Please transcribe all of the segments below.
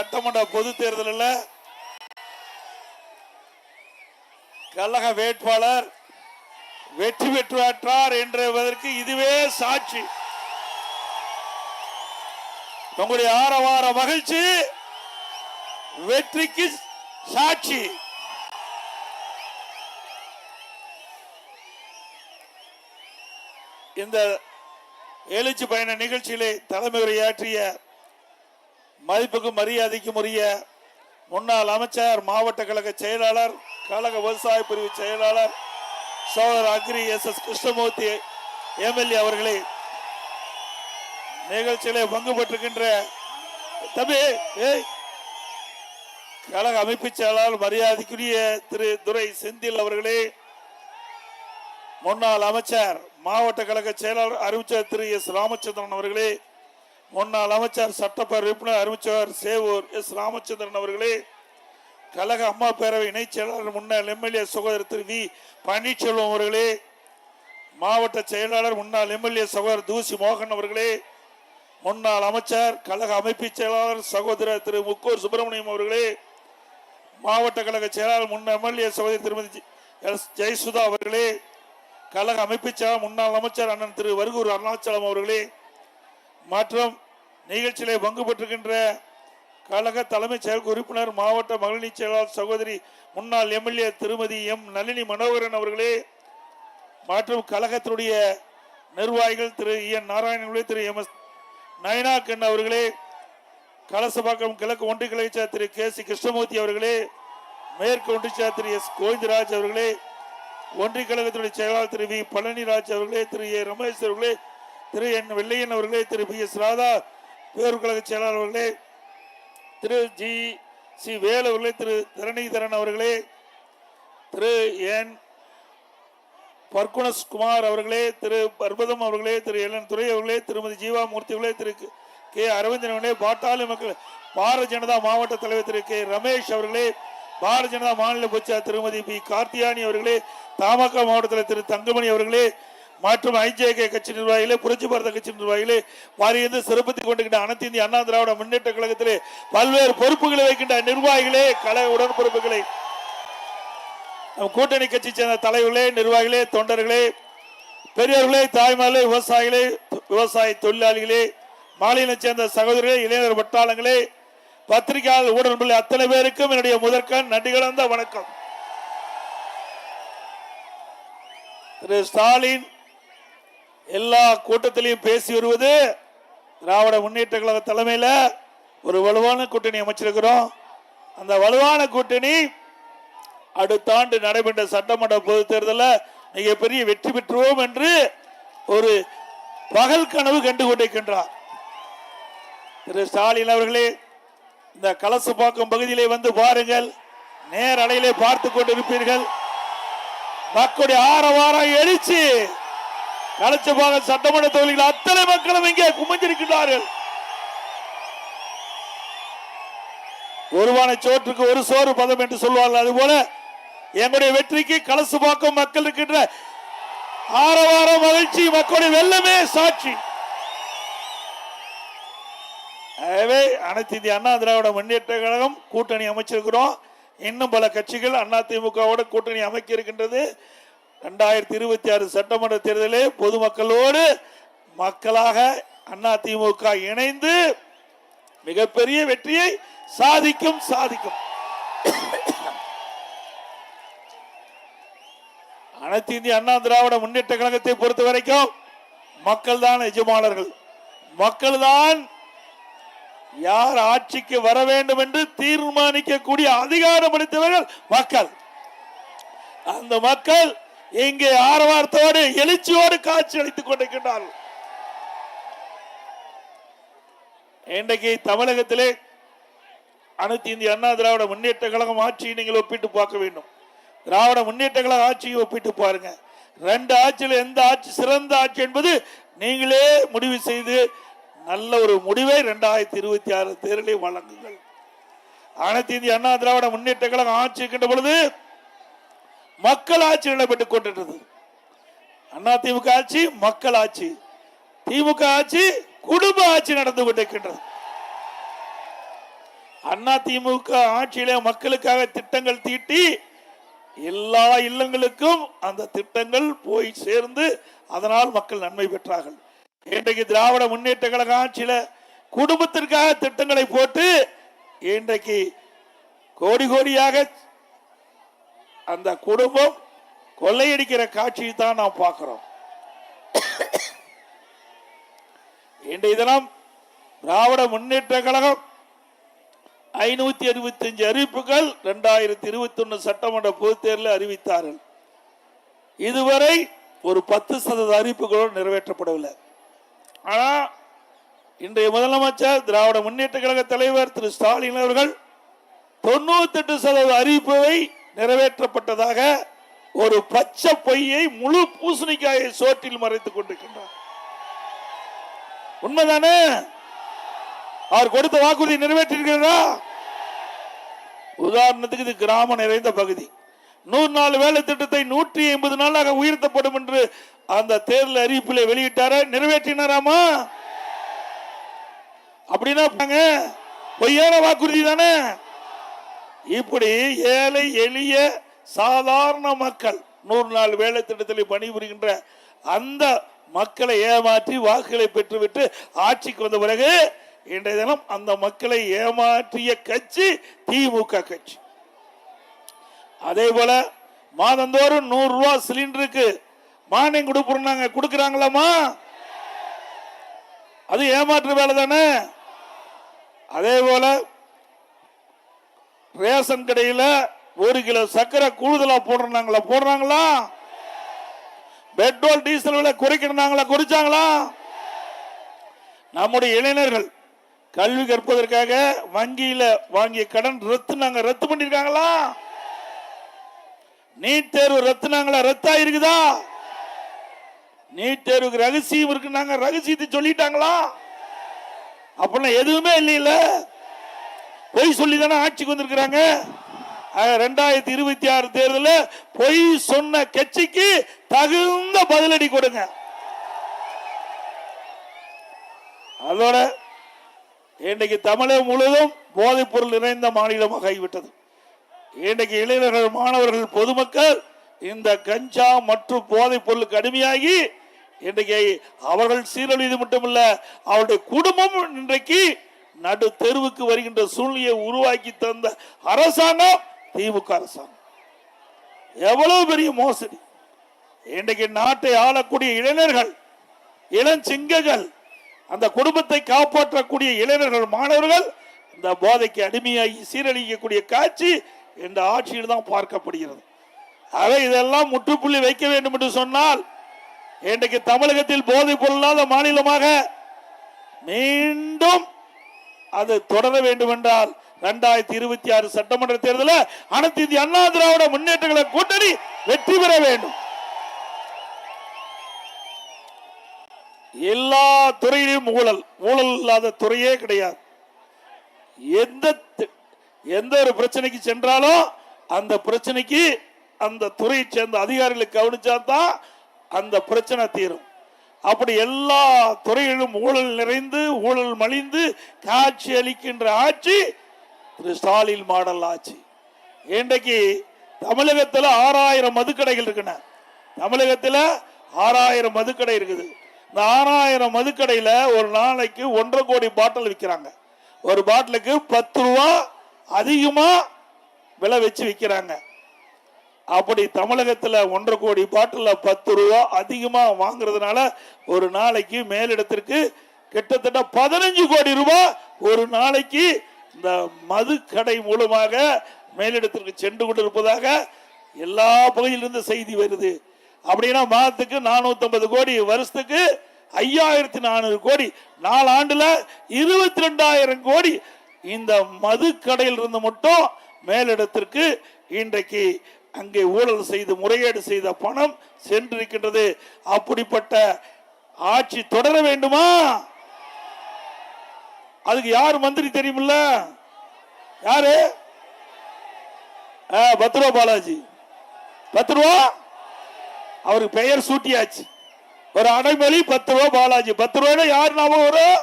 சட்டமன்ற பொது தேர்தலில் கழக வேட்பாளர் வெற்றி பெற்றார் என்பதற்கு இதுவே சாட்சி. உங்களுடைய ஆரவார மகிழ்ச்சி வெற்றிக்கு சாட்சி. இந்த எழுச்சி பயண நிகழ்ச்சியிலே தலைமை உரையாற்றிய மதிப்புக்கும் மரியாதைக்கும் உரிய முன்னாள் அமைச்சர் மாவட்ட கழக செயலாளர் கழக விவசாய பிரிவு செயலாளர் சோழர் agri S S Krishnamurthy MLA அவர்களே நிகழ்ச்சியிலே பங்கு பெற்றிருக்கின்ற தம்பி ஏய் கழக அமைப்பு செயலாளர் மரியாதைக்குரிய திரு. துரை செந்தில் அவர்களே முன்னாள் அமைச்சர் மாவட்ட கழக செயலாளர் அறிவிச்சர் திரு. எஸ். ராமச்சந்திரன் அவர்களே முன்னாள் அமைச்சர் சட்டப்பேரவை உறுப்பினர் அறிவிச்சர் சேவூர் எஸ். ராமச்சந்திரன் அவர்களே கழக அம்மா பேரவை இணைச் செயலாளர் முன்னாள் எம்எல்ஏ சகோதரர் திரு வி. பன்னீர்செல்வம் அவர்களே மாவட்ட செயலாளர் முன்னாள் எம்எல்ஏ சகோதரர் தூசி மோகன் அவர்களே முன்னாள் அமைச்சர் கழக அமைப்பு செயலாளர் சகோதரர் திரு. முக்கூர் சுப்பிரமணியம் அவர்களே மாவட்ட கழக செயலாளர் முன்னாள் எம்எல்ஏ சகோதரி திருமதி எஸ். ஜெயசுதா அவர்களே கழக அமைப்பு செயலாளர் முன்னாள் அமைச்சர் அண்ணன் திரு. வருகூர் அருணாச்சலம் அவர்களே மற்றும் நிகழ்ச்சியிலே பங்கு பெற்றுகின்ற கழக தலைமைச் செயல் உறுப்பினர் மாவட்ட மகளிர் செயலாளர் சகோதரி முன்னாள் எம்எல்ஏ திருமதி எம் நளினி மனோகரன் அவர்களே மற்றும் கழகத்தினுடைய நிர்வாகிகள் Thiru N Narayanan Thiru M S Nayanakkan அவர்களே கலசபாக்கம் கிழக்கு ஒன்றிய கிளைச்சார் திரு கே சி கிருஷ்ணமூர்த்தி அவர்களே மேற்கு ஒன்றிய திரு எஸ் கோவிந்தராஜ் அவர்களே ஒன்றிய கழகத்தினுடைய செயலாளர் திரு வி பழனிராஜ் அவர்களே திரு ஏ ரமேஷ் அவர்களே திரு என் வெள்ளையன் அவர்களே திரு பி எஸ் ராதா பேரூர் கழக செயலாளர் அவர்களே திரு ஜி சி வேல் அவர்களே திரு தரணிதரன் அவர்களே திரு என் பர்குணஸ் குமார் அவர்களே திரு பர்பதம் அவர்களே திரு எல்என் துறை அவர்களே திருமதி ஜீவா மூர்த்தி அவர்களே திரு கே அரவிந்தன் அவர்களே பாட்டாளி மக்கள் பாரதிய ஜனதா மாவட்ட தலைவர் திரு கே ரமேஷ் அவர்களே பாரதிய ஜனதா மாநில பொச்சா திருமதி பி கார்த்தியானி அவர்களே தமாக மாவட்டத்தில் திரு தங்கமணி அவர்களே மற்றும் ஐஜேகே கட்சி நிர்வாகிகளே புரட்சி பாரத கட்சி நிர்வாகிகளே மாறியிருந்து சிறப்பித்துக் கொண்டிருக்கின்ற அனைத்து இந்திய அண்ணா திராவிட முன்னேற்ற கழகத்திலே பல்வேறு பொறுப்புகளை வைக்கின்ற நிர்வாகிகளே கழக உடன்பொறுப்புகளை. நம் கூட்டணி கட்சி சேர்ந்த தலைவர்களே நிர்வாகிகளே தொண்டர்களே பெரியவர்களே தாய்மார்களே விவசாயிகளே விவசாய தொழிலாளிகளே மாநிலம் சேர்ந்த சகோதரர்களே இளைஞர் வட்டாளங்களே பத்திரிகையாளர் ஊடகங்களில் அத்தனை பேருக்கும் என்னுடைய முதற்கண் நன்றி கலந்த வணக்கம். திரு ஸ்டாலின் எல்லா கூட்டத்திலையும் பேசி வருவது திராவிட முன்னேற்ற கழக தலைமையில் ஒரு வலுவான கூட்டணி அமைச்சிருக்கிறோம். அந்த வலுவான கூட்டணி அடுத்த ஆண்டு நடைபெற்ற சட்டமன்ற பொது தேர்தலில் மிகப்பெரிய வெற்றி பெற்றுவோம் என்று ஒரு பகல் கனவு கண்டு கொண்டிருக்கின்றார். திரு ஸ்டாலின் அவர்களே இந்த கலசப்பாக்கம் பகுதியிலே வந்து பாருங்கள். நேரலையிலே பார்த்து கொண்டிருப்பீர்கள். மக்களுடைய ஆரவாரம் எழுச்சி. கலைச்சபாக சட்டமன்ற தொகுதிகள் அத்தனை மக்களும் இங்கே குமிஞ்சிருக்கிறார்கள் ஒருவான சோற்றுக்கு ஒரு சோறு பதம் என்று சொல்வார்கள். அதுபோல எங்களுடைய வெற்றிக்கு கலசுபாக்கம் மக்கள் இருக்கின்ற ஆரவார மகிழ்ச்சி மக்களுடைய வெள்ளமே சாட்சி. ஆகவே அனைத்து இந்திய அண்ணா திராவிட முன்னேற்ற கழகம் கூட்டணி அமைச்சிருக்கிறோம். இன்னும் பல கட்சிகள் அண்ணா திமுகவோட கூட்டணி அமைக்க இருக்கின்றது. ரெண்டாயிரத்தி இருபத்தி ஆறு சட்டமன்ற தேர்தலிலே பொதுமக்களோடு மக்களாக அண்ணா திமுக இணைந்து மிகப்பெரிய வெற்றியை சாதிக்கும் சாதிக்கும். அனைத்து இந்திய அண்ணா திராவிட முன்னேற்ற கழகத்தை பொறுத்த வரைக்கும் மக்கள் தான் எஜமானர்கள். மக்கள் தான் யார் ஆட்சிக்கு வர வேண்டும் என்று தீர்மானிக்கக்கூடிய அதிகாரம் அளித்தவர்கள் மக்கள். அந்த மக்கள் இங்கே ஆரவாரத்தோடு எழுச்சியோடு காட்சி அளித்துக் கொண்டிருக்கின்றார்கள் இன்றைக்கு தமிழகத்திலே அனைத்து இந்திய அண்ணா திராவிட முன்னேற்ற கழகம் ஆட்சியை நீங்கள் ஒப்பிட்டு பார்க்க வேண்டும். திராவிட முன்னேற்ற கழக ஆட்சியை ஒப்பிட்டு பாருங்க. ரெண்டு ஆட்சியில் எந்த ஆட்சி சிறந்த ஆட்சி என்பது நீங்களே முடிவு செய்து நல்ல ஒரு முடிவை ரெண்டாயிரத்தி இருபத்தி ஆறு தேர்தலில் வழங்குங்கள். அனைத்து இந்திய அண்ணா திராவிட முன்னேற்ற கழகம் ஆட்சி இருக்கின்ற பொழுது மக்கள் ஆட்சி நடைபெற்றுக் கொண்டிருந்தது. அண்ணா திமுக ஆட்சி மக்கள் ஆட்சி. திமுக ஆட்சி குடும்ப ஆட்சி நடந்து கொண்டிருக்கின்றது. அண்ணா திமுக ஆட்சியில மக்களுக்காக திட்டங்கள் தீட்டி எல்லா இல்லங்களுக்கும் அந்த திட்டங்கள் போய் சேர்ந்து அதனால் மக்கள் நன்மை பெற்றார்கள். இன்றைக்கு திராவிட முன்னேற்ற கழக ஆட்சியில குடும்பத்திற்காக திட்டங்களை போட்டு இன்றைக்கு கோடி கோடியாக அந்த குடும்பம் கொள்ளையடிக்கிற காட்சியை தான் நாம் பார்க்கிறோம். இன்றைய தினம் திராவிட முன்னேற்ற கழகம் ஐநூத்தி அறுபத்தி அஞ்சு அறிவிப்புகள் இரண்டாயிரத்தி இருபத்தி ஒன்னு சட்டமன்ற பொதுத் தேர்தலில் அறிவித்தார்கள். இதுவரை ஒரு பத்து சதவீத அறிவிப்புகளோடு நிறைவேற்றப்படவில்லை. ஆனா இன்றைய முதலமைச்சர் திராவிட முன்னேற்ற கழக தலைவர் திரு ஸ்டாலின் அவர்கள் தொண்ணூத்தெட்டு சதவீத அறிவிப்பை நிறைவேற்றப்பட்டதாக ஒரு பச்சை பொய்யை முழு பூசணிக்காயை சோற்றில் மறைத்துக் கொண்டிருக்கின்றார். உண்மைதானே? அவர் கொடுத்த வாக்குறுதி நிறைவேற்றிருக்கிறதா? உதாரணத்துக்கு இது கிராமம் நிறைந்த பகுதி. நூறு நாள் வேலை திட்டத்தை நூற்றி ஐம்பது நாளாக உயர்த்தப்படும் என்று அந்த தேர்தல் அறிவிப்பில் வெளியிட்டார? நிறைவேற்றினாராமா? அப்படின்னா பொய்யான வாக்குறுதி தானே? இப்படி ஏழை எளிய சாதாரண மக்கள் நூறு நாள் வேலை திட்டத்தில் பணிபுரிகின்ற அந்த மக்களை ஏமாற்றி வாக்குகளை பெற்றுவிட்டு ஆட்சிக்கு வந்த பிறகு இன்றைய தினம் அந்த மக்களை ஏமாற்றிய கட்சி திமுக கட்சி. அதே போல மாதந்தோறும் நூறு ரூபா சிலிண்டருக்கு மானியம் கொடுப்புறாங்க கொடுக்கறாங்களாமா அது ஏமாற்று வேலை தானே? அதே போல ரேஷன் கடையில் ஒரு கிலோ சர்க்கரை கூடுதலா போடுறாங்களா? போடுறாங்களா? பெட்ரோல் டீசல் விலை குறைக்கிறாங்களா குறைச்சாங்களா? நம்முடைய இளைஞர்கள் கல்வி கற்பதற்காக வங்கியில வாங்கிய கடன் ரத்து நாங்க ரத்து பண்ணிருக்காங்களா? நீட் தேர்வு ரத்துனாங்களா ரத்தா இருக்குதா நீட் தேர்வுக்கு ரகசியம் இருக்குன்னாங்க ரகசியத்தை சொல்லிட்டாங்களா? அப்படின்னா எதுவுமே இல்லையில. பொய் சொல்லி தானே ஆட்சிக்கு வந்திருக்கிறாங்க? ரெண்டாயிரத்தி இருபத்தி ஆறு தேர்தலில் பொய் சொன்ன கட்சிக்கு தகுந்த பதிலடி கொடுங்க. அதோட இன்றைக்கு தமிழகம் முழுவதும் போதைப் பொருள் நிறைந்த மாநிலமாக ஆகிவிட்டது. இன்றைக்கு இளைஞர்கள் மாணவர்கள் பொதுமக்கள் இந்த கஞ்சா மற்றும் போதைப் பொருளுக்கு அடிமையாகி இன்றைக்கு அவர்கள் சீரழிது மட்டுமல்ல அவருடைய குடும்பம் இன்றைக்கு நடு தெருவுக்கு வருகின்ற சூழ்நிலையை உருவாக்கி தந்த அரசாங்கம் திமுக அரசாங்கம். எவ்வளவு பெரிய மோசடி. இன்றைக்கு நாட்டை ஆளக்கூடிய இளைஞர்கள் இளஞ்சிங்கங்கள் அந்த குடும்பத்தை காப்பாற்றக்கூடிய இளைஞர்கள் மாணவர்கள் இந்த போதைக்கு அடிமையாகி சீரழிக்கக்கூடிய காட்சி இந்த ஆட்சியில் தான் பார்க்கப்படுகிறது. ஆக இதெல்லாம் முற்றுப்புள்ளி வைக்க வேண்டும் என்று சொன்னால் இன்றைக்கு தமிழகத்தில் போதை பொருளாத மாநிலமாக மீண்டும் அது தொடர வேண்டும் என்றால் இரண்டாயிரத்தி இருபத்தி ஆறு சட்டமன்ற தேர்தலில் அனைத்து இந்திய அண்ணா திராவிட முன்னேற்றங்களை கூட்டணி வெற்றி பெற வேண்டும். எல்லா துறையிலும் ஊழல். ஊழல் இல்லாத துறையே கிடையாது. எந்த எந்த ஒரு பிரச்சனைக்கு சென்றாலும் அந்த பிரச்சனைக்கு அந்த துறையை சேர்ந்த அதிகாரிகளை கவனிச்சா தான் அந்த பிரச்சனை தீரும். அப்படி எல்லா துறையிலும் ஊழல் நிறைந்து ஊழல் மலிந்து காட்சி அளிக்கின்ற ஆட்சி திரு ஸ்டாலின் மாடல் ஆட்சி. இன்றைக்கு தமிழகத்தில் ஆறாயிரம் மதுக்கடைகள் இருக்குண்ண. தமிழகத்தில் ஆறாயிரம் மதுக்கடை இருக்குது. இந்த ஆறாயிரம் மதுக்கடையில் ஒரு நாளைக்கு ஒன்றரை கோடி பாட்டில் விற்கிறாங்க ஒரு பாட்டிலுக்கு பத்து ரூபா அதிகமாக விலை வச்சு விற்கிறாங்க அப்படி தமிழகத்தில் ஒன்றரை கோடி பாட்டில் பத்து ரூபா அதிகமாக வாங்குறதுனால ஒரு நாளைக்கு மேலிடத்திற்கு கிட்டத்தட்ட பதினஞ்சு கோடி ரூபாய் ஒரு நாளைக்கு இந்த மது கடை மூலமாக மேலிடத்திற்கு சென்று கொண்டிருப்பதாக எல்லா பகுதியிலிருந்து செய்தி வருது. அப்படின்னா மாதத்துக்கு நானூத்தி கோடி வருஷத்துக்கு ஐயாயிரத்தி நானூறு கோடி நாலு ஆண்டுல இருபத்தி ரெண்டாயிரம் கோடி இந்த மது கடையில் இருந்து மட்டும் மேலிடத்திற்கு இன்றைக்கு அங்கே ஊழல் செய்து முறைகேடு செய்த பணம் சென்றிருக்கின்றது. அப்படிப்பட்ட ஆட்சி தொடர வேண்டுமா? அதுக்கு யார் மந்திரி தெரியுமில்ல? யாரு? பத்து ரூபா பாலாஜி. பத்து ரூபா அவருக்கு பெயர் சூட்டியாச்சு. ஒரு அடைமொழி பத்து ரூபா பாலாஜி. பத்து ரூபாய் யார் ஞாபகம் வரும்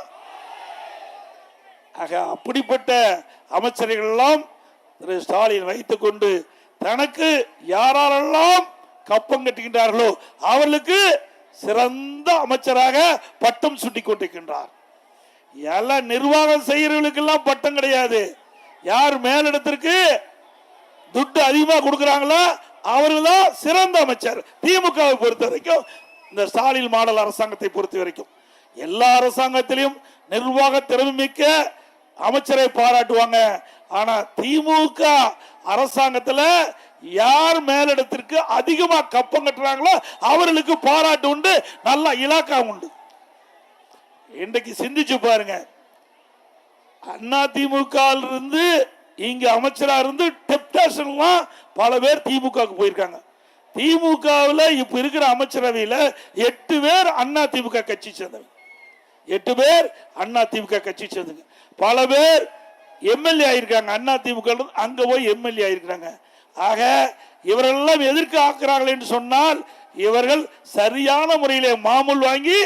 ஆக அப்படிப்பட்ட அமைச்சர்கள் எல்லாம் திரு ஸ்டாலின் வைத்துக் கொண்டு தனக்கு யாரெல்லாம் கப்பம் கட்டுகின்றார்களோ அவர்களுக்கு சிறந்த அமைச்சராக பட்டம் சுட்டிக் கொண்டிருக்கின்றார் எல்லாம் நிர்வாகம் செய்யறவங்களுக்கெல்லாம் பட்டம் கிடையாது. யார் மேலிடத்திற்கு துட்டு அதிகமாக கொடுக்குறாங்களோ அவர்கள் தான் சிறந்த அமைச்சர். திமுகவை பொறுத்த வரைக்கும் இந்த ஸ்டாலின் மாடல் அரசாங்கத்தை பொறுத்த வரைக்கும் எல்லா அரசாங்கத்திலையும் நிர்வாக திறமைமிக்க அமைச்சரை பாராட்டுவாங்க. ஆனா திமுக அரசாங்கத்தில் யார் மேலிடத்திற்கு அதிகமாக கப்பம் கட்டுறாங்களோ அவர்களுக்கு பாராட்டு உண்டு நல்ல இலாக்கா உண்டு. இன்றைக்கு சிந்திச்சு பாருங்க. அண்ணா திமுக இருந்து இங்க அமைச்சரா இருந்து டெப்டேஷன்லாம் பல பேர் திமுகவுக்கு போயிருக்காங்க. திமுகவில் இப்ப இருக்கிற அமைச்சரவையில் எட்டு பேர் அண்ணா திமுக கட்சி சேர்ந்தவங்க. எட்டு பேர் அண்ணா திமுக கட்சி சேர்ந்தவங்க. பல பேர் எம்எல்ஏ ஆயிருக்காங்க. அண்ணா திமுக அங்கே அங்க போய் எம்எல்ஏ ஆயிருக்கிறாங்க. ஆக இவரெல்லாம் எதிர்க்க ஆக்குறார்கள் என்று சொன்னால் இவர்கள் சரியான முறையிலே மாமூல் வாங்கி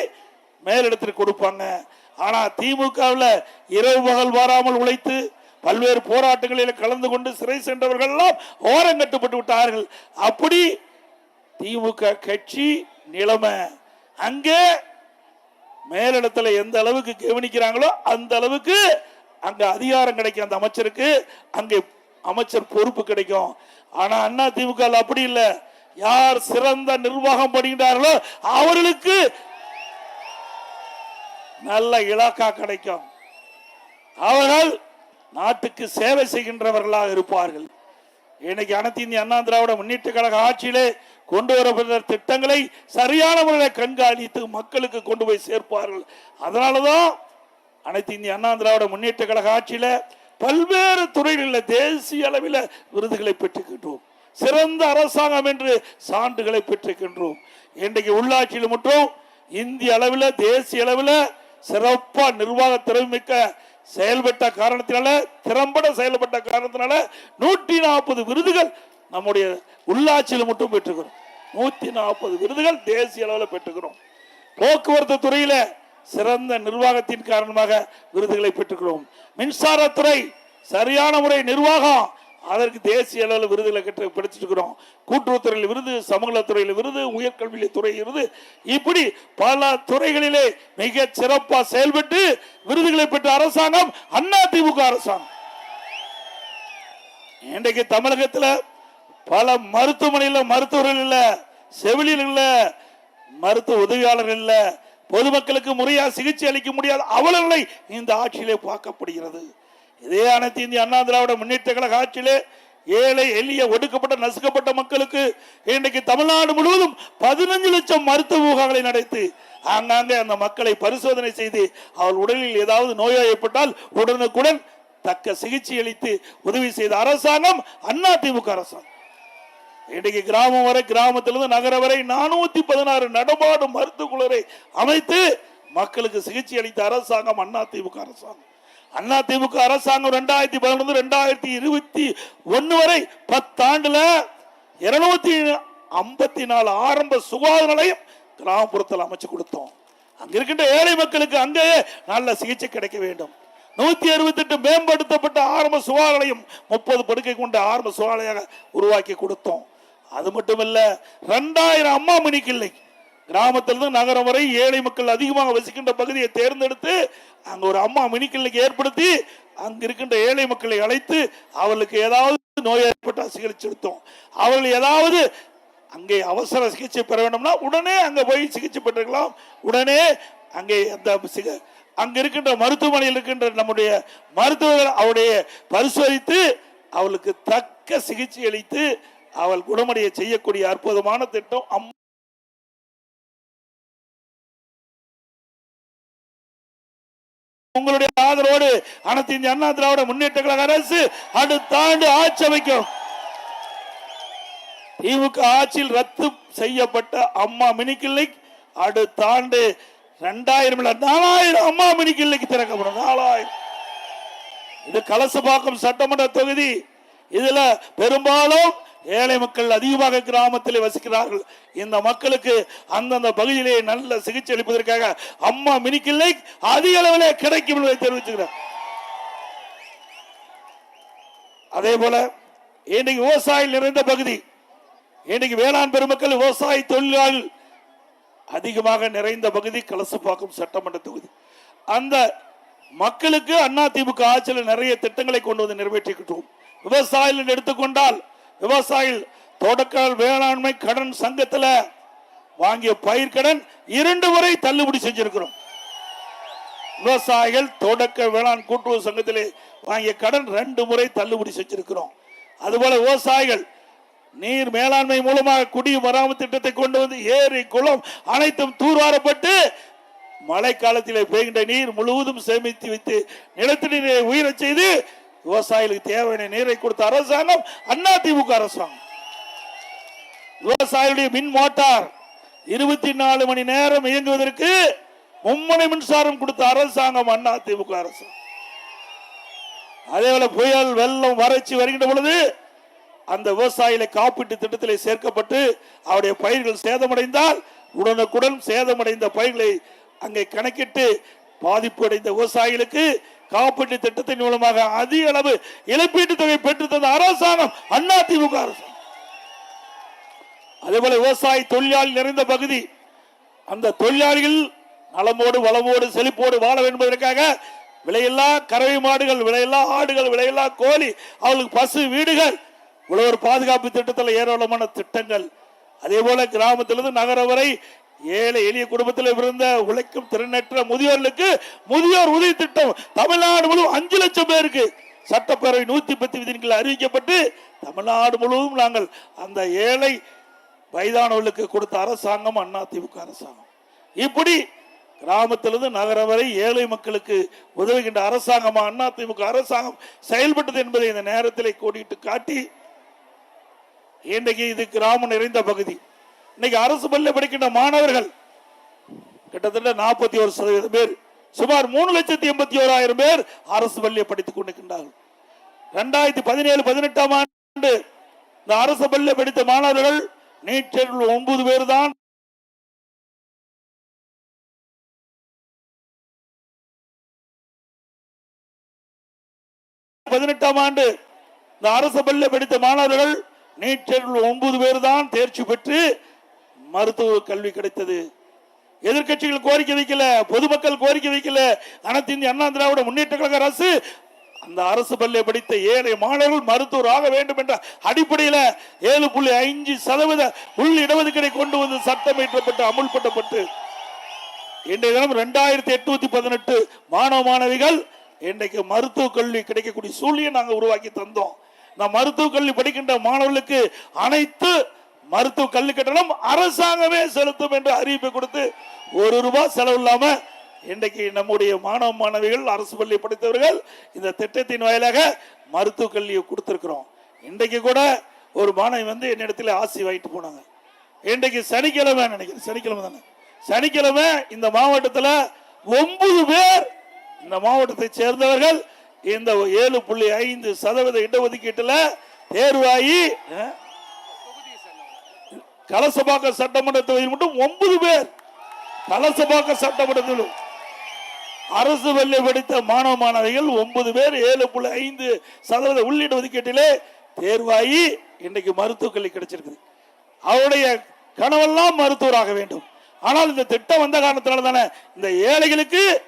மேலிடத்திற்கு கொடுப்பாங்க. ஆனா திமுகவில் இரவு பகல் வாராமல் உழைத்து பல்வேறு போராட்டங்களில் கலந்து கொண்டு சிறை சென்றவர்கள் எல்லாம் ஓரங்கட்டுப்பட்டு விட்டார்கள். அப்படி திமுக கட்சி நிலைமை. அங்கே மேலிடத்தில் எந்த அளவுக்கு கவனிக்கிறாங்களோ அந்த அளவுக்கு அங்க அதிகாரம் கிடைக்கும் அந்த அமைச்சருக்கு அங்கே அமைச்சர் பொறுப்பு கிடைக்கும். ஆனா அண்ணா திமுக அப்படி இல்லை. யார் சிறந்த நிர்வாகம் படுகின்றார்களோ அவர்களுக்கு நல்ல இலாக்கா கிடைக்கும். அவர்கள் நாட்டுக்கு சேவை செய்கின்றவர்களாக இருப்பார்கள். இன்னைக்கு அனைத்து இந்திய அண்ணா திராவிட முன்னேற்ற கழக ஆட்சியிலே கொண்டு வரப்பட்ட திட்டங்களை சரியான முறையில் கண்காணித்து மக்களுக்கு கொண்டு போய் சேர்ப்பார்கள். அதனாலதான் அனைத்து இந்திய அண்ணா திராவிட முன்னேற்ற கழக ஆட்சியில் பல்வேறு துறைகளில் தேசிய அளவில் விருதுகளை பெற்றுக்கின்றோம் சிறந்த அரசாங்கம் என்று சான்றுகளை பெற்றிருக்கின்றோம். இன்றைக்கு உள்ளாட்சியில் மட்டும் இந்திய அளவில் தேசிய அளவில் சிறப்பாக நிர்வாக திறமைமிக்க செயல்பட்ட காரணத்தினால திறம்பட செயல்பட்ட காரணத்தினால நூற்றி நாற்பது விருதுகள் நம்முடைய உள்ளாட்சியில் மட்டும் பெற்றுக்கிறோம். நூற்றி நாற்பது விருதுகள் தேசிய அளவில் பெற்றுக்கிறோம். போக்குவரத்து துறையில் சிறந்த நிர்வாகத்தின் காரணமாக விருதுகளை பெற்றுக்கிறோம். மின்சாரத்துறை சரியான முறை நிர்வாகம். அதற்கு தேசிய அளவில் விருதுகளை கற்று படிச்சிருக்கிறோம். கூட்டுறவுத்துறையில் விருது சமூகத்துறையில் விருது உயர்கல்வியில் துறை விருது. இப்படி பல துறைகளிலே மிக சிறப்பா செயல்பட்டு விருதுகளை பெற்ற அரசாங்கம் அண்ணா திமுக அரசாங்கம். இன்றைக்கு தமிழகத்துல பல மருத்துவமனையில் மருத்துவர்கள் இல்ல செவிலியர்கள் இல்ல மருத்துவ உதவியாளர்கள் இல்ல பொதுமக்களுக்கு முறையா சிகிச்சை அளிக்க முடியாத அவலங்களை இந்த ஆட்சியிலே பார்க்கப்படுகிறது. இதே அனைத்து இந்திய அண்ணா திராவிட முன்னேற்ற கழக ஆட்சியிலே ஏழை எளிய ஒடுக்கப்பட்ட நசுக்கப்பட்ட மக்களுக்கு இன்றைக்கு தமிழ்நாடு முழுவதும் பதினஞ்சு லட்சம் மருத்துவ முகாம்களை நடத்தி ஆங்காங்கே அந்த மக்களை பரிசோதனை செய்து அவள் உடலில் ஏதாவது நோயா ஏற்பட்டால் உடனுக்குடன் தக்க சிகிச்சை அளித்து உதவி செய்த அரசாங்கம் அண்ணா திமுக அரசாங்கம். இன்றைக்கு கிராமம் வரை கிராமத்திலிருந்து நகரம் வரை நானூத்தி பதினாறு நடமாடு மருத்துவ அமைத்து மக்களுக்கு சிகிச்சை அளித்த அரசாங்கம் அண்ணா திமுக அரசாங்கம். அண்ணா திமுக அரசாங்கம் ரெண்டாயிரத்தி பதினொன்று ரெண்டாயிரத்தி இருபத்தி ஒன்னு வரை பத்தாண்டுல இருநூத்தி ஐம்பத்தி நாலு ஆரம்ப சுகாதார நிலையம் கிராமப்புறத்தில் அமைச்சு கொடுத்தோம். அங்க இருக்கின்ற ஏழை மக்களுக்கு அங்கேயே நல்ல சிகிச்சை கிடைக்க வேண்டும். நூத்தி அறுபத்தி எட்டு மேம்படுத்தப்பட்ட ஆரம்ப சுகாதார நிலையம் முப்பது படுக்கை கொண்ட ஆரம்ப சுகாதார உருவாக்கி கொடுத்தோம். அது மட்டுமல்ல ரெண்டாயிரம் அம்மா மணி கிள்ளை கிராமத்திலிருந்து நகரம் வரை ஏழை மக்கள் அதிகமாக வசிக்கின்ற பகுதியை தேர்ந்தெடுத்து அங்க ஒரு அம்மா மினி ஏற்படுத்தி அங்க இருக்கின்ற ஏழை மக்களை அழைத்து அவர்களுக்கு ஏதாவது நோய் ஏற்பட்டால் சிகிச்சை அவர்கள் ஏதாவது அங்கே அவசர சிகிச்சை பெற வேண்டும்னா உடனே அங்க போய் சிகிச்சை பெற்றுக்கலாம் உடனே அங்கே அந்த சிக அங்க இருக்கின்ற மருத்துவமனையில் இருக்கின்ற நம்முடைய மருத்துவர்கள் அவருடைய பரிசோதித்து அவளுக்கு தக்க சிகிச்சை அளித்து அவள் குணமடைய செய்யக்கூடிய அற்புதமான திட்டம் அம்மா உங்களுடைய ஆதரவோடு அனைத்து இந்திய அண்ணா திராவிட முன்னேற்ற கழக அரசு அடுத்த ஆண்டு ஆட்சி அமைக்கும். திமுக ஆட்சியில் ரத்து செய்யப்பட்ட அம்மா மினி கிளினிக் அடுத்த ஆண்டு ரெண்டாயிரம் இல்ல நாலாயிரம் அம்மா மினி கிளினிக் திறக்கப்படும். நாலாயிரம். இது கலசபாக்கம் சட்டமன்ற தொகுதி. இதுல பெரும்பாலும் ஏழை மக்கள் அதிகமாக கிராமத்தில் வசிக்கிறார்கள். இந்த மக்களுக்கு அந்தந்த பகுதியிலே நல்ல சிகிச்சை அளிப்பதற்காக அம்மா மினிக்கில்லை அதிக அளவில் கிடைக்கும் என்பதை தெரிவிச்சுக்கிறேன். அதே போல இன்னைக்கு விவசாயம் நிறைந்த பகுதி இன்னைக்கு வேளாண் பெருமக்கள் விவசாய தொழிலாளர்கள் அதிகமாக நிறைந்த பகுதி கலசப்பாக்கம் சட்டமன்ற தொகுதி. அந்த மக்களுக்கு அண்ணா ஆட்சியில் நிறைய திட்டங்களை கொண்டு வந்து நிறைவேற்றிக்கிட்டோம். விவசாயிகள் எடுத்துக்கொண்டால் விவசாயிகள் தொடக்க வேளாண்மை கடன் சங்கத்தில் வாங்கிய பயிர்கடன் இரண்டு முறை தள்ளுபடி செஞ்சிருக்கிறோம். விவசாயிகள் தொடக்க வேளாண் கூட்டுறவு சங்கத்திலே வாங்கிய கடன் ரெண்டு முறை தள்ளுபடி செஞ்சிருக்கிறோம். அதுபோல விவசாயிகள் நீர் மேலாண்மை மூலமாக குடி மராமத்து திட்டத்தை கொண்டு வந்து ஏரி குளம் அனைத்தும் தூர்வாரப்பட்டு மழை பெய்கின்ற நீர் முழுவதும் சேமித்து வைத்து நிலத்தடி நீரை உயிரச் செய்து விவசாயிகளுக்கு தேவையான நீரை கொடுத்த அரசாங்கம் அண்ணா திமுக அரசாங்கம். விவசாயிகளுடைய மின் மோட்டார் இருபத்தி நாலு மணி நேரம் இயங்குவதற்கு மும்முனை மின்சாரம் கொடுத்த அரசாங்கம் அண்ணா திமுக அரசாங்கம். அதே போல புயல் வெள்ளம் வறட்சி வருகின்ற பொழுது அந்த விவசாயிகளை காப்பீட்டு திட்டத்தில் சேர்க்கப்பட்டு அவருடைய பயிர்கள் சேதமடைந்தால் உடனுக்குடன் சேதமடைந்த பயிர்களை அங்கே கணக்கிட்டு பாதிப்பு அடைந்த விவசாயிகளுக்கு காப்பீட்டு திட்டத்தின் மூலமாக அதிக அளவு இழப்பீட்டு தொகை பெற்று தந்த அரசாங்கம் அண்ணா திமுக அரசாங்கம் அதே போல விவசாய தொழிலாளி நிறைந்த பகுதி அந்த தொழிலாளிகள் நலமோடு வளமோடு செழிப்போடு வாழ வேண்டும் என்பதற்காக விலையில்லா கறவை மாடுகள் விலையில்லா ஆடுகள் விலையில்லா கோழி அவர்களுக்கு பசு வீடுகள் உழவர் பாதுகாப்பு திட்டத்தில் ஏராளமான திட்டங்கள். அதே போல கிராமத்திலிருந்து நகரம் வரை ஏழை எளிய குடும்பத்தில் இருந்த உழைக்கும் திறனற்ற முதியோர்களுக்கு முதியோர் உதவி திட்டம். தமிழ்நாடு முழுவதும் அஞ்சு லட்சம் பேருக்கு. சட்டப்பேரவை நூத்தி பத்து விதிகள் அறிவிக்கப்பட்டு தமிழ்நாடு முழுவதும் நாங்கள் அந்த ஏழை வயதானவர்களுக்கு கொடுத்த அரசாங்கம் அண்ணா திமுக அரசாங்கம். இப்படி கிராமத்திலிருந்து நகரம் வரை ஏழை மக்களுக்கு உதவுகின்ற அரசாங்கமா அண்ணா திமுக அரசாங்கம் செயல்பட்டது என்பதை இந்த நேரத்தில் கோடிட்டு காட்டி இன்றைக்கு இது கிராமம் நிறைந்த பகுதி. இன்னைக்கு அரசு பள்ளியில் படிக்கின்ற மாணவர்கள் கிட்டத்தட்ட நாற்பத்தி ஒரு சதவீதம் பேர் சுமார் மூணு லட்சத்தி எண்பத்தி ஓராயிரம் பேர் அரசு பள்ளியை படித்துக் கொண்டிருக்கின்றார்கள். ரெண்டாயிரத்தி பதினேழு பதினெட்டாம் ஆண்டு இந்த அரசு பள்ளியில் படித்த மாணவர்கள் நீட் தேர்வில் ஒன்பது பேர் தான் பதினெட்டாம் ஆண்டு இந்த அரசு பள்ளியில் படித்த மாணவர்கள் நீட் தேர்வில் ஒன்பது பேர் தான் தேர்ச்சி பெற்று மருத்துவ கல்வி கிடைத்தது. எதிர்க்கட்சிகள் கோரிக்கை வைக்கல பொதுமக்கள் கோரிக்கை வைக்கல. அனைத்து இந்திய அண்ணா திராவிட முன்னேற்ற கழக அரசு அந்த அரசு பள்ளியை படித்த ஏழை மாணவர்கள் மருத்துவர் ஆக வேண்டும் என்ற அடிப்படையில் ஏழு புள்ளி ஐந்து சதவீத உள் இடஒதுக்கீடை கொண்டு வந்து சட்டம் இயற்றப்பட்டு அமுல்படுத்தப்பட்டு. இன்றைய தினம் ரெண்டாயிரத்தி எட்நூத்தி பதினெட்டு மாணவ மாணவிகள் இன்றைக்கு மருத்துவ கல்வி கிடைக்கக்கூடிய சூழ்நிலையை நாங்கள் உருவாக்கி தந்தோம். இந்த மருத்துவ கல்வி படிக்கின்ற மாணவர்களுக்கு அனைத்து மருத்துவ கல்வி கட்டணம் அரசாங்கமே செலுத்தும் என்று அறிவிப்பு கொடுத்து ஒரு ரூபாய் செலவு இல்லாம இன்றைக்கு நம்முடைய மாணவ மாணவிகள் அரசு பள்ளி படித்தவர்கள் இந்த திட்டத்தின் வாயிலாக மருத்துவ கல்வியை கொடுத்திருக்கிறோம். இன்றைக்கு கூட ஒரு மாணவி வந்து என்னிடத்துல ஆசி வாங்கிட்டு போனாங்க. இன்றைக்கு சனிக்கிழமை நினைக்கிறேன். சனிக்கிழமை தானே. சனிக்கிழமை இந்த மாவட்டத்தில் ஒன்பது பேர் இந்த மாவட்டத்தை சேர்ந்தவர்கள் இந்த ஏழு புள்ளி ஐந்து சதவீத இடஒதுக்கீட்டில் தேர்வாகி கலசபாக்க சட்டமன்ற தொகுதியில் மட்டும் ஒன்பது பேர் கலசபாக்க சட்டமன்றத்தில். அரசு வெள்ளை படித்த மாணவ மாணவிகள் ஒன்பது பேர் ஏழு புள்ளி ஐந்து சதவீத உள்ளீடு ஒதுக்கீட்டிலே தேர்வாகி இன்னைக்கு மருத்துவக் கல்வி கிடைச்சிருக்குது. அவருடைய கனவெல்லாம் மருத்துவராக வேண்டும். ஆனால் இந்த திட்டம் வந்த காரணத்தினால தானே இந்த ஏழைகளுக்கு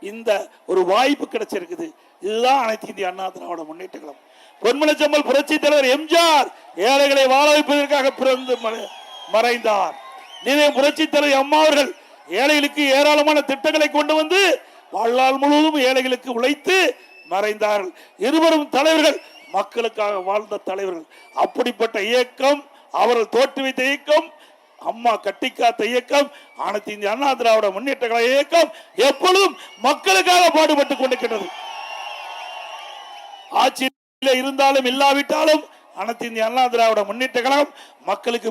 இந்த ஒரு வாய்ப்பு கிடைச்சிருக்குது. இதுதான் அனைத்து இந்திய அண்ணா திராவிட முன்னேற்ற கழகம். பொன்மனச்சம்பல் புரட்சி தலைவர் எம்ஜிஆர் ஏழைகளை வாழ வைப்பதற்காக பிறந்து மறைந்தார். இதே புரட்சி தலைவர் அம்மா அவர்கள் ஏழைகளுக்கு ஏராளமான திட்டங்களை கொண்டு வந்து வாழ்நாள் முழுவதும் ஏழைகளுக்கு உழைத்து மறைந்தார்கள். இருவரும் தலைவர்கள் மக்களுக்காக வாழ்ந்த தலைவர்கள். அப்படிப்பட்ட இயக்கம் அவர்கள் தோற்றுவித்த இயக்கம் அம்மா கட்டிக்காத்த இயக்கம் அனைத்து இந்திய அண்ணா திராவிட முன்னேற்ற கழக இயக்கம் எப்பொழுதும் மக்களுக்காக பாடுபட்டு கொண்டிருக்கிறது ஆட்சியில இருந்தாலும் இல்லாவிட்டாலும் அனைத்து இந்திய அண்ணா திராவிட முன்னேற்ற கழகம் மக்களுக்கு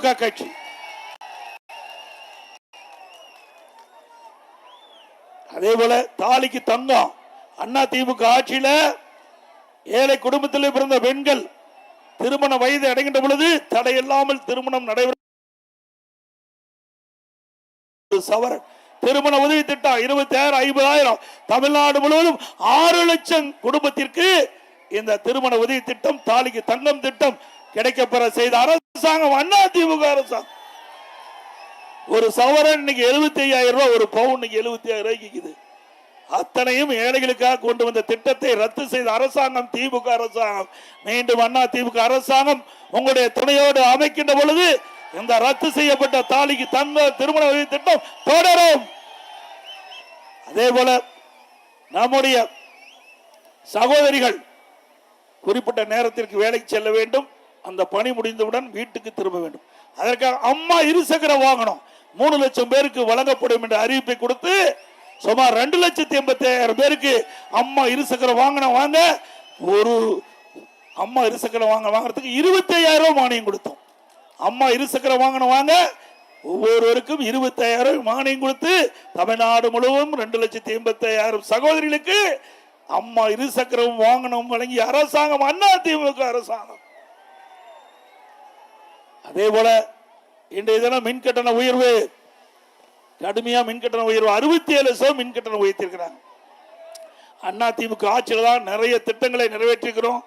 திமுக கட்சி அதே போல தாலிக்கு தங்கம். அண்ணா திமுக ஆட்சியில ஏழை குடும்பத்தில் பிறந்த பெண்கள் திருமண வயது அடைகின்ற பொழுது தடையில்லாமல் திருமணம் நடைபெற சவரன் திருமண உதவி திட்டம் இருபத்தி ஆறு ஐம்பதாயிரம். தமிழ்நாடு முழுவதும் ஆறு லட்சம் குடும்பத்திற்கு இந்த திருமண உதவி திட்டம் தாலிக்கு தங்கம் திட்டம் கிடைக்கப்பெற செய்த அரசாங்கம் அண்ணா திமுக அரசாங்கம். ஒரு சவரன் இன்னைக்கு எழுபத்தி ஐயாயிரம் ரூபாய் ஒரு பவுன் இன்னைக்கு எழுபத்தி ஐயாயிரம் ரூபாய்க்கு அத்தனையும் ஏழைகளுக்காக கொண்டு வந்த திட்டத்தை ரத்து செய்த அரசாங்கம் திமுக அரசாங்கம். மீண்டும் அண்ணா திமுக அரசாங்கம் உங்களுடைய துணையோடு அமைக்கின்ற பொழுது இந்த ரத்து செய்யப்பட்ட தாலிக்கு தங்க திருமண உதவி திட்டம் தொடரும். அதே போல நம்முடைய சகோதரிகள் குறிப்பிட்ட நேரத்திற்கு வேலைக்கு செல்ல வேண்டும். அந்த பணி முடிந்தவுடன் வீட்டுக்கு திரும்ப வேண்டும். அதற்காக அம்மா இருசக்கர வாகனம் மூணு லட்சம் பேருக்கு வழங்கப்படும் என்ற அறிவிப்பை கொடுத்து சுமார் ரெண்டு லட்சத்தி எண்பத்தி ஆயிரம் பேருக்கு அம்மா இருசக்கர வாங்கின வாங்க ஒரு அம்மா இருசக்கர வாங்க வாங்குறதுக்கு இருபத்தி ஐயாயிரம் ரூபாய் மானியம் கொடுத்தோம். அம்மா இருசக்கர வாங்கின வாங்க ஒவ்வொருவருக்கும் இருபத்தி ஐயாயிரம் மானியம் கொடுத்து தமிழ்நாடு முழுவதும் ரெண்டு லட்சத்தி எண்பத்தி ஐயாயிரம் சகோதரிகளுக்கு அம்மா இருசக்கரம் வாங்கணும் வழங்கிய அரசாங்கம் அண்ணா திமுக அரசாங்கம். அதே போல இன்றைய தினம் மின் கட்டண உயர்வு கடுமையா மின் கட்டண உயர்வு அறுபத்தி ஏழு சதவீதம் மின் கட்டணம் உயர்த்திருக்கிறாங்க அண்ணா திமுக ஆட்சியில் தான் நிறைய திட்டங்களை நிறைவேற்றிருக்கிறோம்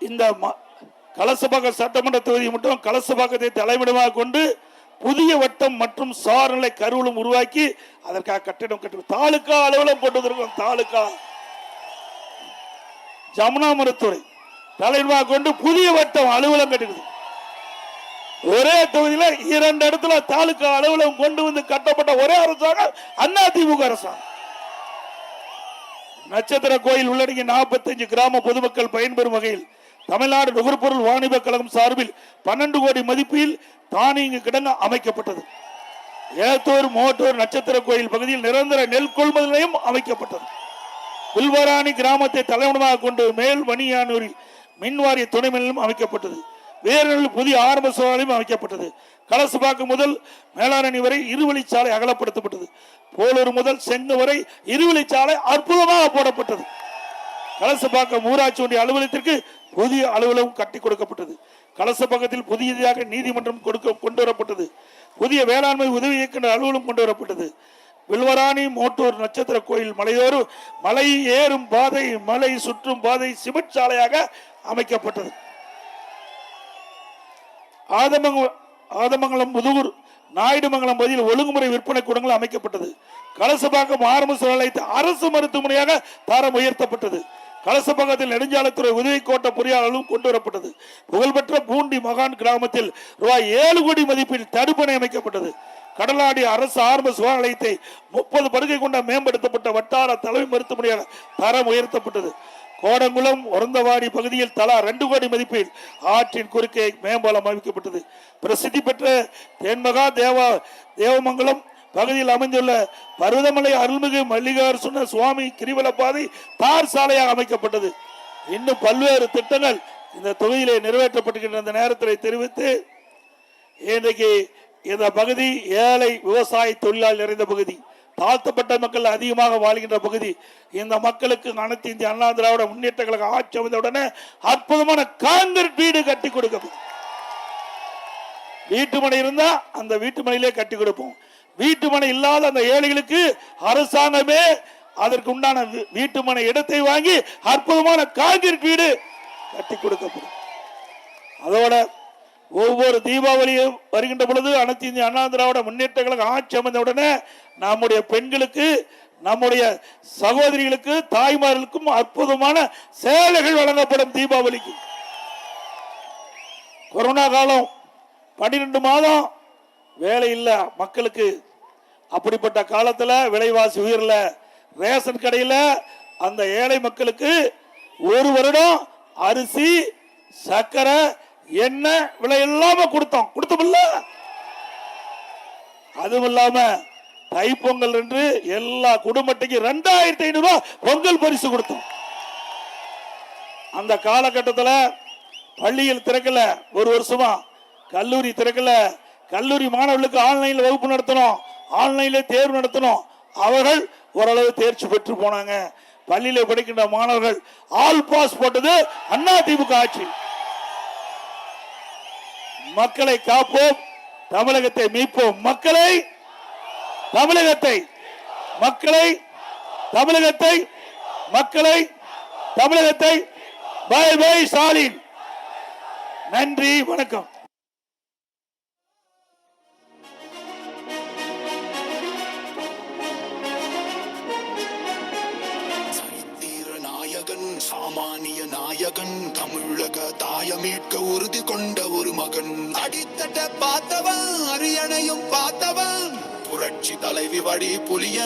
இந்த ம- கலசபாக்கம் சட்டமன்ற தொகுதி மட்டும் கலசபாக்கத்தை தலைமையிடமாக கொண்டு புதிய வட்டம் மற்றும் சார்நிலை கருவலும் உருவாக்கி அதற்காக கட்டிடம் கட்டி தாலுக்கா அளவில் போட்டு வந்திருக்கோம் தாலுக்கா. ஜமுனா மருத்துவரை கொண்டு புதிய வட்டம் அலுவலகம் கட்டிடுது. ஒரே தொகுதியில இரண்டு இடத்துல தாலுக்கா அலுவலகம் கொண்டு வந்து கட்டப்பட்ட ஒரே அரசாங்கம் அண்ணா திமுக அரசாங்கம். நட்சத்திர கோயில் உள்ளடங்கிய 45 கிராம பொதுமக்கள் பயன்பெறும் வகையில் தமிழ்நாடு நுகர்பொருள் வாணிப கழகம் சார்பில் பன்னெண்டு கோடி மதிப்பில் தானியங்கு கிடங்கு அமைக்கப்பட்டது. ஏத்தூர் மோட்டூர் நட்சத்திர கோயில் பகுதியில் நிரந்தர நெல் கொள்முதல் நிலையம் அமைக்கப்பட்டது. புல்வராணி கிராமத்தை தலைவனமாக கொண்டு மேல் மணியானூரில் மின்வாரிய துணை மின் அமைக்கப்பட்டது. வேரில் புதிய ஆரம்ப சுகாதாரம் அமைக்கப்பட்டது. கலசுபாக்கம் முதல் மேலாரணி வரை இருவழிச்சாலை அகலப்படுத்தப்பட்டது. போலூர் முதல் செங்கு வரை இருவழிச்சாலை அற்புதமாக போடப்பட்டது. கலசுபாக்கம் ஊராட்சி ஒன்றிய அலுவலகத்திற்கு புதிய அலுவலகம் கட்டி கொடுக்கப்பட்டது. கலசப்பாக்கத்தில் புதியதாக நீதிமன்றம் கொடுக்க கொண்டு வரப்பட்டது. புதிய வேளாண்மை உதவி இயக்குநர் அலுவலகம் கொண்டு வரப்பட்டது. வில்வராணி மோட்டூர் நட்சத்திர கோயில் மலையோரு மலை ஏறும் பாதை மலை சுற்றும் பாதை சிமெண்ட் சாலையாக அமைக்கப்பட்டது. ஆதமங்கலம் ஆதமங்கலம் முதுகூர் நாயுடுமங்கலம் பகுதியில் ஒழுங்குமுறை விற்பனை கூடங்கள் அமைக்கப்பட்டது. கலசபாக்கம் ஆரம்ப சூழ்நிலை அரசு மருத்துவமனையாக தரம் உயர்த்தப்பட்டது. கலசபாக்கத்தில் நெடுஞ்சாலைத்துறை உதவி கோட்ட பொறியாளர்களும் கொண்டு வரப்பட்டது. புகழ்பெற்ற பூண்டி மகான் கிராமத்தில் ரூபாய் ஏழு கோடி மதிப்பில் தடுப்பணை அமைக்கப்பட்டது. கடலாடி அரசு ஆரம்ப சுகாதார நிலையத்தை முப்பது படுகை கொண்ட மேம்படுத்தப்பட்ட வட்டார தலைமை மருத்துவமனையாக தரம் உயர்த்தப்பட்டது. கோடங்குளம் ஒரந்தவாடி பகுதியில் தலா ரெண்டு கோடி மதிப்பில் ஆற்றின் குறுக்கே மேம்பாலம் அமைக்கப்பட்டது. பிரசித்தி பெற்ற தென்மகா தேவா தேவமங்கலம் பகுதியில் அமைந்துள்ள பருவதமலை அருள்மிகு மல்லிகார்ஜுன சுவாமி கிரிவல பாதை தார் சாலையாக அமைக்கப்பட்டது. இன்னும் பல்வேறு திட்டங்கள் இந்த தொகுதியிலே நிறைவேற்றப்பட்டுகின்ற இந்த நேரத்தில் தெரிவித்து இன்றைக்கு இந்த பகுதி ஏழை விவசாய தொழிலாளி நிறைந்த பகுதி தாழ்த்தப்பட்ட மக்கள் அதிகமாக வாழ்கின்ற பகுதி. இந்த மக்களுக்கு அனைத்து இந்திய அண்ணா திராவிட முன்னேற்ற கழக ஆட்சி அமைந்த உடனே அற்புதமான காங்கிரீட் வீடு கட்டி கொடுக்கப்படும். வீட்டு மனை இருந்தா அந்த வீட்டு மனையிலே கட்டி கொடுப்போம். வீட்டு மனை இல்லாத அந்த ஏழைகளுக்கு அரசாங்கமே அதற்கு உண்டான வீ- வீட்டு மனை இடத்தை வாங்கி அற்புதமான காங்கிரீட் வீடு கட்டி கொடுக்கப்படும். அதோட ஒவ்வொரு தீபாவளியும் வருகின்ற பொழுது அனைத்து இந்திய அண்ணா திராவிட முன்னேற்ற கழக ஆட்சி அமைந்த உடனே நம்முடைய பெண்களுக்கு நம்முடைய சகோதரிகளுக்கு தாய்மார்களுக்கும் அற்புதமான சேலைகள் வழங்கப்படும் தீபாவளிக்கு. கொரோனா காலம் பன்னிரெண்டு மாதம் வேலை இல்லை மக்களுக்கு. அப்படிப்பட்ட காலத்தில் விலைவாசி உயர்ல ரேஷன் கடையில அந்த ஏழை மக்களுக்கு ஒரு வருடம் அரிசி சர்க்கரை என்ன விலை இல்லாம கொடுத்தோம். கொடுத்தோம்ல அதுவும் இல்லாம தைப்பொங்கல் என்று எல்லா குடும்பத்துக்கு ரெண்டாயிரத்தி ஐநூறு ரூபாய் பொங்கல் பரிசு கொடுத்தோம். அந்த காலகட்டத்தில் பள்ளிகள் திறக்கல ஒரு வருஷமா. கல்லூரி திறக்கல. கல்லூரி மாணவர்களுக்கு ஆன்லைன்ல வகுப்பு நடத்தணும். ஆன்லைன்ல தேர்வு நடத்தணும். அவர்கள் ஓரளவு தேர்ச்சி பெற்று போனாங்க. பள்ளியில் படிக்கின்ற மாணவர்கள் ஆல் பாஸ் போட்டது அண்ணா திமுக ஆட்சி. மக்களை காப்போம். தமிழகத்தை மீட்போம். மக்களை தமிழகத்தை மக்களை தமிழகத்தை மக்களை தமிழகத்தை. Bye bye Stalin. நன்றி வணக்கம். நாயகன் தமிழக தாயமீட்க உறுதி கொண்ட ஒரு மகன். அடித்தட்ட பார்த்தவன் அரியணையும் பார்த்தவன். புரட்சி தலைவி வழி புலிய